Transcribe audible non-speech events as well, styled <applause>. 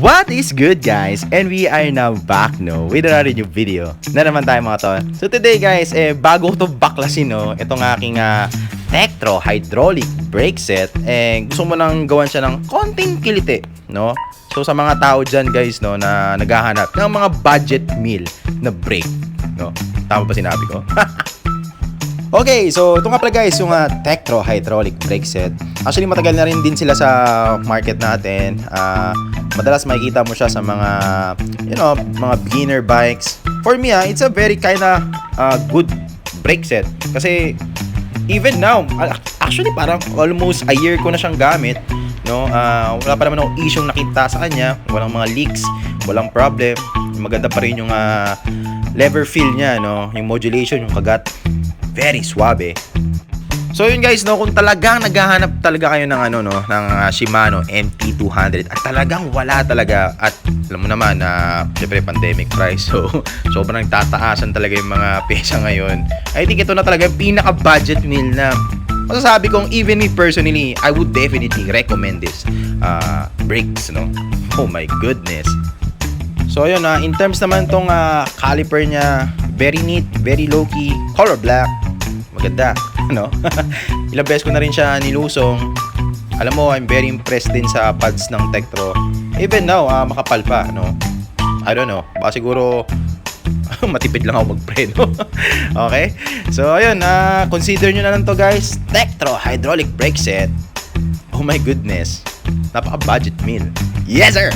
What is good guys? And we are now back no with another new video. Na naman tayo mga tol. So today guys, eh bago to baklasin no, itong aking uh, Tektro hydraulic brake set, eh gusto mo nang gawan siya ng konting kiliti, no? So sa mga tao dyan guys no na naghahanap ng mga budget meal na brake, no? Tama ba sinabi ko? <laughs> Okay, so ito nga pala guys, yung uh, Tektro hydraulic brake set. Actually, matagal na rin din sila sa market natin. Ah, madalas makikita mo siya sa mga, you know, mga beginner bikes. For me, ah, it's a very kinda uh, good brake set. Kasi, even now, ah, actually parang almost a year ko na siyang gamit. No, Ah, wala pa naman akong issue nakita sa kanya. Walang mga leaks, walang problem. Maganda pa rin yung ah, lever feel niya, no? Yung modulation, yung kagat very suave. So yun guys, no, kung talagang naghahanap talaga kayo ng ano no, ng ah, Shimano MT200 at talagang wala talaga at alam mo naman na syempre pandemic price. So <laughs> sobrang nagtataasan talaga yung mga <laughs> pyesa ngayon. I think ito na talaga yung pinaka budget meal na masasabi kong even me personally, I would definitely recommend this uh, brakes, no. <laughs> Oh my goodness. So ayun na, in terms naman tong ah, caliper niya, very neat, very low key, color black. Maganda, no? <laughs> Ilang beses ko na rin siya nilusong. Alam mo, I'm very impressed din sa pads ng Tektro. Even now, ah, makapal pa, no? I don't know, baka siguro <laughs> matipid lang ako magpreno. <laughs> okay? So ayun, ah, consider nyo na lang to guys. Tektro hydraulic brake set. Oh my goodness. Napaka budget meal. Yes sir!